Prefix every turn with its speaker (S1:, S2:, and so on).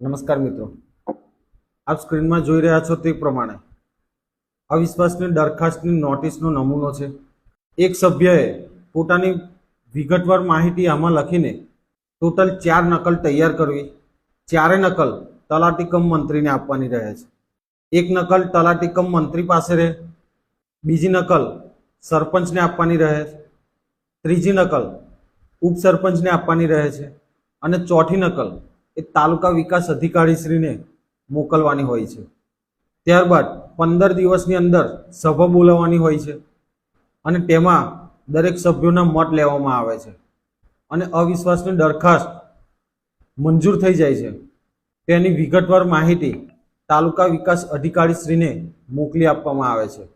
S1: નમસ્કાર મિત્રો. આપ સ્ક્રીનમાં જોઈ રહ્યા છો તે પ્રમાણે અવિશ્વાસની દરખાસ્તની નોટિસનો નમૂનો છે. એક સભ્યએ પોતાની વિગતવાર માહિતી આમાં લખીને ટોટલ ચાર નકલ તૈયાર કરવી. ચારે નકલ તલાટીકમ મંત્રીને આપવાની રહે છે. એક નકલ તલાટીકમ મંત્રી પાસે રહે. બીજી નકલ સરપંચને આપવાની રહે. છે ત્રીજી નકલ ઉપસરપંચને આપવાની રહે છે. અને ચોથી નકલ એ તાલુકા વિકાસ અધિકારીશ્રીને મોકલવાની હોય છે. ત્યારબાદ પંદર દિવસની અંદર સભા બોલાવવાની હોય છે અને તેમાં દરેક સભ્યોના મત લેવામાં આવે છે. અને અવિશ્વાસની દરખાસ્ત મંજૂર થઈ જાય છે. તેની વિગતવાર માહિતી તાલુકા વિકાસ અધિકારીશ્રીને મોકલી આપવામાં આવે છે.